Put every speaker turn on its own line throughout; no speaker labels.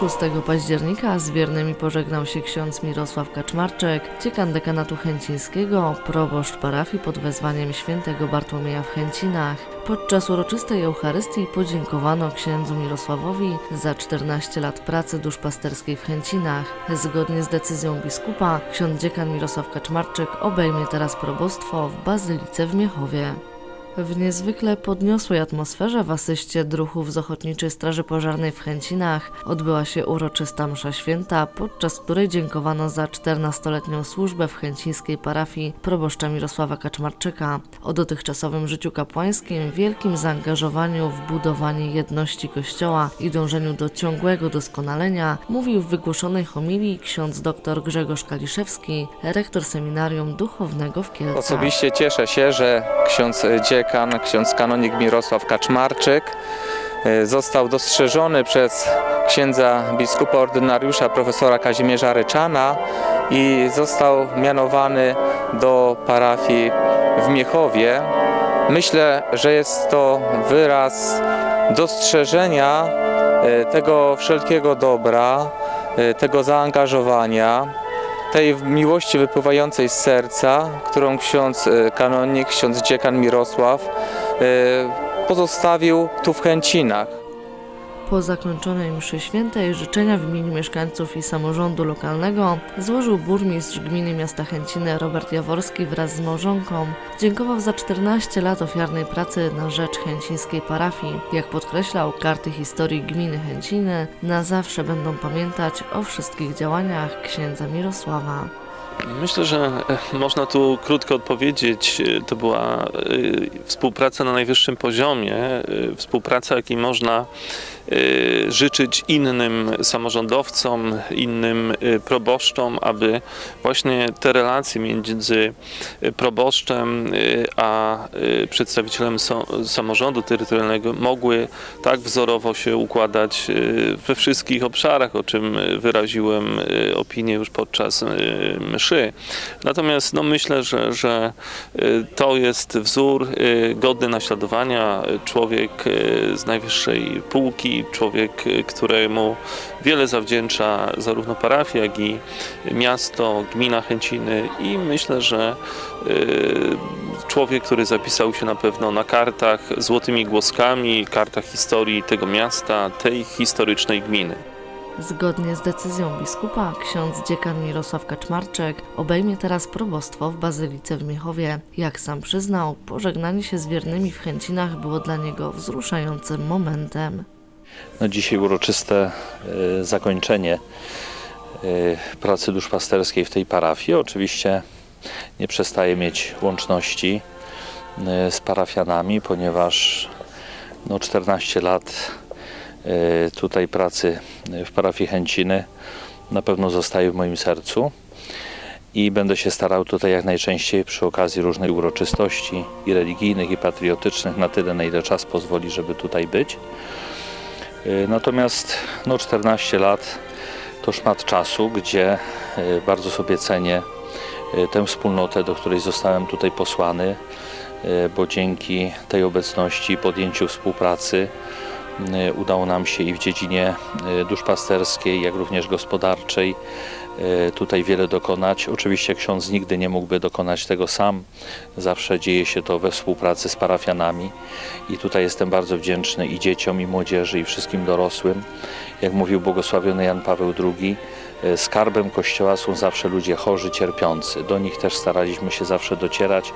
6 października z wiernymi pożegnał się ksiądz Mirosław Kaczmarczyk, dziekan dekanatu chęcińskiego, proboszcz parafii pod wezwaniem świętego Bartłomieja w Chęcinach. Podczas uroczystej Eucharystii podziękowano księdzu Mirosławowi za 14 lat pracy duszpasterskiej w Chęcinach. Zgodnie z decyzją biskupa, ksiądz dziekan Mirosław Kaczmarczyk obejmie teraz probostwo w Bazylice w Miechowie. W niezwykle podniosłej atmosferze w asyście druhów z Ochotniczej Straży Pożarnej w Chęcinach odbyła się uroczysta msza święta, podczas której dziękowano za 14-letnią służbę w chęcińskiej parafii proboszcza Mirosława Kaczmarczyka. O dotychczasowym życiu kapłańskim, wielkim zaangażowaniu w budowanie jedności Kościoła i dążeniu do ciągłego doskonalenia mówił w wygłoszonej homilii ksiądz dr Grzegorz Kaliszewski, rektor seminarium duchownego w Kielcach.
Osobiście cieszę się, że ksiądz dziekan, ksiądz kanonik Mirosław Kaczmarczyk e, został dostrzeżony przez księdza biskupa ordynariusza profesora Kazimierza Ryczana i został mianowany do parafii w Miechowie. Myślę, że jest to wyraz dostrzeżenia e, tego wszelkiego dobra, e, tego zaangażowania, tej miłości wypływającej z serca, którą ksiądz e, kanonik, ksiądz dziekan Mirosław e, pozostawił tu w Chęcinach.
Po zakończonej mszy świętej życzenia w imieniu mieszkańców i samorządu lokalnego złożył burmistrz gminy miasta Chęciny Robert Jaworski wraz z małżonką. Dziękował za 14 lat ofiarnej pracy na rzecz chęcińskiej parafii. Jak podkreślał, karty historii gminy Chęciny na zawsze będą pamiętać o wszystkich działaniach księdza Mirosława.
Myślę, że e, można tu krótko odpowiedzieć. E, to była e, współpraca na najwyższym poziomie, współpraca, jakiej można życzyć innym samorządowcom, innym proboszczom, aby właśnie te relacje między proboszczem a przedstawicielem samorządu terytorialnego mogły tak wzorowo się układać we wszystkich obszarach, o czym wyraziłem opinię już podczas mszy Natomiast no, myślę, że, że y, to jest wzór y, godny naśladowania. Człowiek y, z najwyższej półki, człowiek, któremu wiele zawdzięcza zarówno parafia, jak i miasto, gmina Chęciny i myślę, że człowiek, który zapisał się na pewno na kartach złotymi głoskami, kartach historii tego miasta, tej historycznej gminy.
Zgodnie z decyzją biskupa, ksiądz dziekan Mirosław Kaczmarczyk obejmie teraz probostwo w Bazylice w Miechowie. Jak sam przyznał, pożegnanie się z wiernymi w Chęcinach było dla niego wzruszającym momentem.
No dzisiaj uroczyste e, zakończenie e, pracy duszpasterskiej w tej parafii. Oczywiście nie przestaje mieć łączności e, z parafianami, ponieważ no 14 lat tutaj pracy w parafii Chęciny na pewno zostaje w moim sercu i będę się starał tutaj jak najczęściej przy okazji różnych uroczystości i religijnych i patriotycznych na tyle na ile czas pozwoli, żeby tutaj być. Y, Natomiast no 14 lat to szmat czasu, gdzie y, bardzo sobie cenię y, tę wspólnotę, do której zostałem tutaj posłany, y, bo dzięki tej obecności i podjęciu współpracy y, udało nam się i w dziedzinie y, duszpasterskiej, jak również gospodarczej y, tutaj wiele dokonać. Oczywiście ksiądz nigdy nie mógłby dokonać tego sam. Zawsze dzieje się to we współpracy z parafianami i tutaj jestem bardzo wdzięczny i dzieciom, i młodzieży, i wszystkim dorosłym. Jak mówił błogosławiony Jan Paweł II, e, skarbem Kościoła są zawsze ludzie chorzy, cierpiący. Do nich też staraliśmy się zawsze docierać,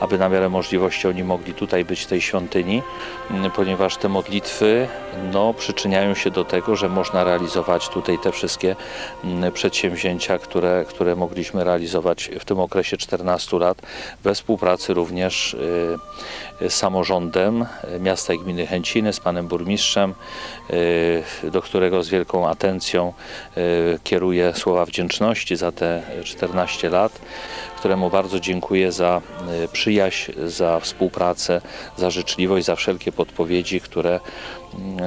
aby na miarę możliwości oni mogli tutaj być w tej świątyni, ponieważ te modlitwy no, przyczyniają się do tego, że można realizować tutaj te wszystkie przedsięwzięcia, które, które mogliśmy realizować w tym okresie 14 lat we współpracy również y, z samorządem y, miasta i gminy Chęciny, z panem burmistrzem, do którego z wielką atencją y, kieruję słowa wdzięczności za te 14 lat, któremu bardzo dziękuję za y, przyjaźń, za współpracę, za życzliwość, za wszelkie podpowiedzi, które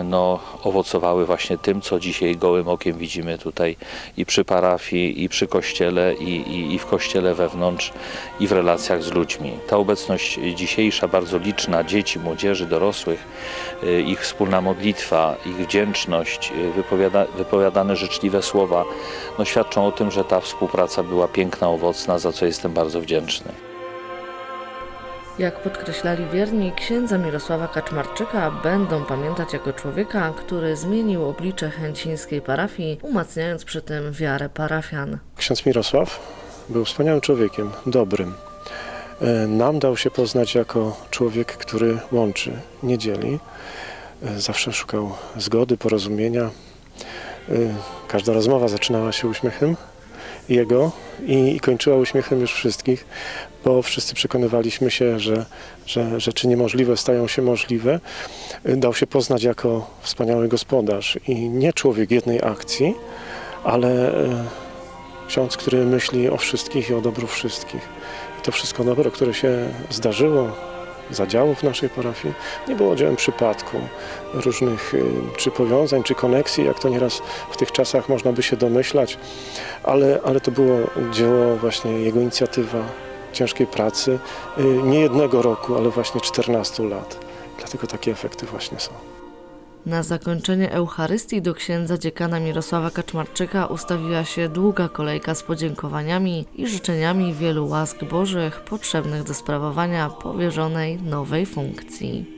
no, owocowały właśnie tym, co dzisiaj gołym okiem widzimy tutaj i przy parafii, i przy kościele, i, i, i w kościele wewnątrz, i w relacjach z ludźmi. Ta obecność dzisiejsza, bardzo liczna, dzieci, młodzieży, dorosłych, y, ich wspólna modlitwa, ich wdzięczność, y, wypowiada, wypowiadane życzliwe słowa, no, świadczą o tym, że ta współpraca była piękna, owocna, za co jestem bardzo wdzięczny.
Jak podkreślali wierni, księdza Mirosława Kaczmarczyka będą pamiętać jako człowieka, który zmienił oblicze chęcińskiej parafii, umacniając przy tym wiarę parafian.
Ksiądz Mirosław był wspaniałym człowiekiem, dobrym. E, Nam dał się poznać jako człowiek, który łączy, nie dzieli. E, Zawsze szukał zgody, porozumienia. E, Każda rozmowa zaczynała się uśmiechem jego i, i kończyła uśmiechem już wszystkich, bo wszyscy przekonywaliśmy się, że, że rzeczy niemożliwe stają się możliwe. Dał się poznać jako wspaniały gospodarz i nie człowiek jednej akcji, ale e, ksiądz, który myśli o wszystkich i o dobru wszystkich. I to wszystko dobro, które się zdarzyło, zadziało w naszej parafii, nie było dziełem przypadku, różnych y, czy powiązań, czy koneksji, jak to nieraz w tych czasach można by się domyślać, ale, ale to było dzieło właśnie jego inicjatywa ciężkiej pracy, y, nie jednego roku, ale właśnie 14 lat. Dlatego takie efekty właśnie są.
Na zakończenie Eucharystii do księdza dziekana Mirosława Kaczmarczyka ustawiła się długa kolejka z podziękowaniami i życzeniami wielu łask Bożych potrzebnych do sprawowania powierzonej nowej funkcji.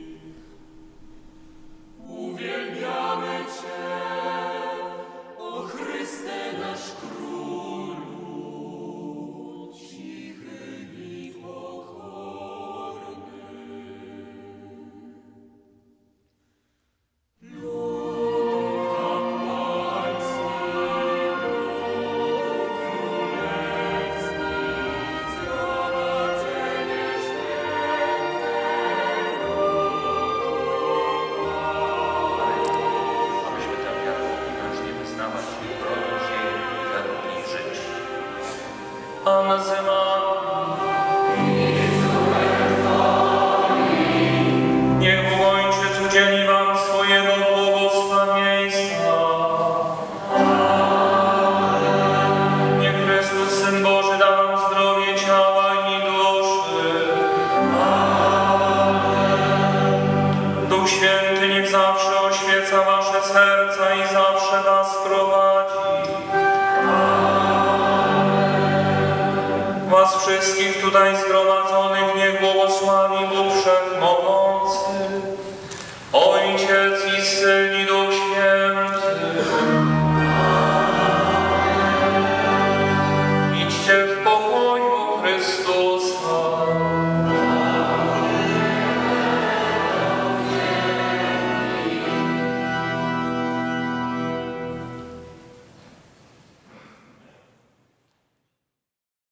Wszystkich tutaj zgromadzonych